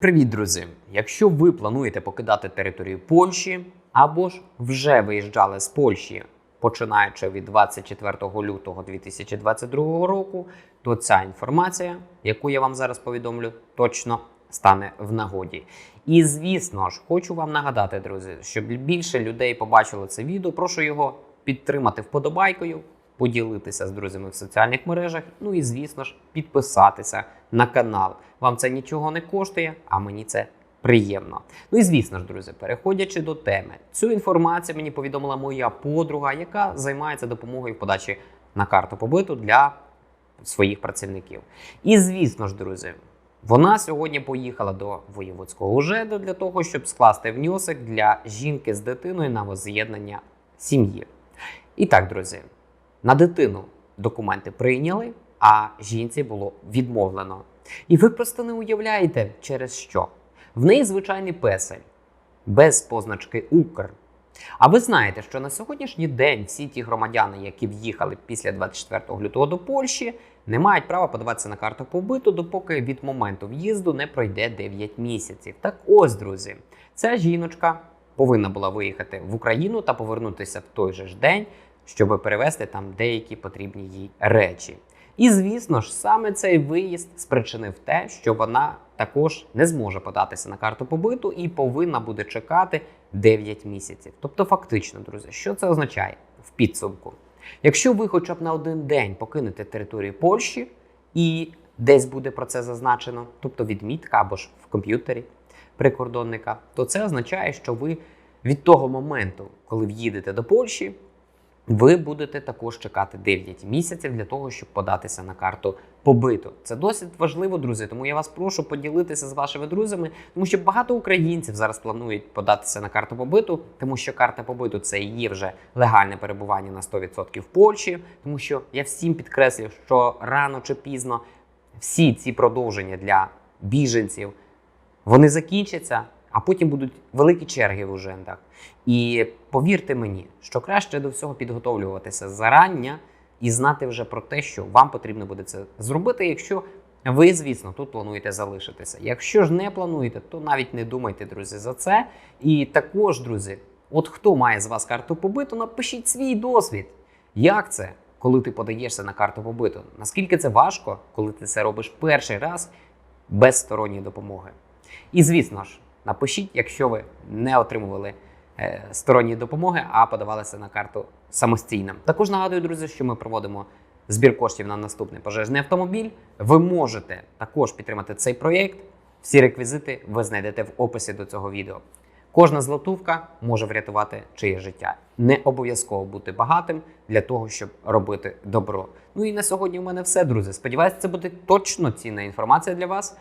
Привіт, друзі! Якщо ви плануєте покидати територію Польщі або ж вже виїжджали з Польщі, починаючи від 24 лютого 2022 року, то ця інформація, яку я вам зараз повідомлю, точно стане в нагоді. І звісно ж, хочу вам нагадати, друзі, щоб більше людей побачили це відео, прошу його підтримати вподобайкою, поділитися з друзями в соціальних мережах. Ну і звісно ж, підписатися на канал. Вам це нічого не коштує, а мені це приємно. Ну і звісно ж, друзі, переходячи до теми, цю інформацію мені повідомила моя подруга, яка займається допомогою в подачі на карту побиту для своїх працівників. І звісно ж, друзі. Вона сьогодні поїхала до воєводського УЖЕДу для того, щоб скласти внесок для жінки з дитиною на воз'єднання сім'ї. І так, друзі, на дитину документи прийняли, а жінці було відмовлено. І ви просто не уявляєте, через що. В неї звичайний песель, без позначки Укр. А ви знаєте, що на сьогоднішній день всі ті громадяни, які в'їхали після 24 лютого до Польщі, не мають права подаватися на карту побиту, допоки від моменту в'їзду не пройде 9 місяців. Так ось, друзі, ця жіночка повинна була виїхати в Україну та повернутися в той же ж день, щоб перевезти там деякі потрібні їй речі. І звісно ж, саме цей виїзд спричинив те, що вона також не зможе податися на карту побиту і повинна буде чекати 9 місяців. Тобто, фактично, друзі, що це означає в підсумку? Якщо ви хоча б на один день покинете територію Польщі і десь буде про це зазначено, тобто відмітка або ж в комп'ютері прикордонника, то це означає, що ви від того моменту, коли в'їдете до Польщі, ви будете також чекати 9 місяців для того, щоб податися на карту побиту. Це досить важливо, друзі. Тому я вас прошу поділитися з вашими друзями, тому що багато українців зараз планують податися на карту побиту, тому що карта побиту це є вже легальне перебування на 100% в Польщі. Тому що я всім підкреслюю, що рано чи пізно всі ці продовження для біженців вони закінчаться, а потім будуть великі черги в ужендах. І повірте мені, що краще до всього підготовлюватися зарання і знати вже про те, що вам потрібно буде це зробити, якщо ви, звісно, тут плануєте залишитися. Якщо ж не плануєте, то навіть не думайте, друзі, за це. І також, друзі, от хто має з вас карту побиту, напишіть свій досвід. Як це, коли ти подаєшся на карту побиту? Наскільки це важко, коли ти це робиш перший раз без сторонньої допомоги? І звісно ж, напишіть, якщо ви не отримували е, сторонньої допомоги, а подавалися на карту самостійно. Також нагадую, друзі, що ми проводимо збір коштів на наступний пожежний автомобіль. Ви можете також підтримати цей проєкт. Всі реквізити ви знайдете в описі до цього відео. Кожна злотувка може врятувати чиє життя. Не обов'язково бути багатим для того, щоб робити добро. Ну і на сьогодні у мене все, друзі. Сподіваюсь, це буде точно цінна інформація для вас.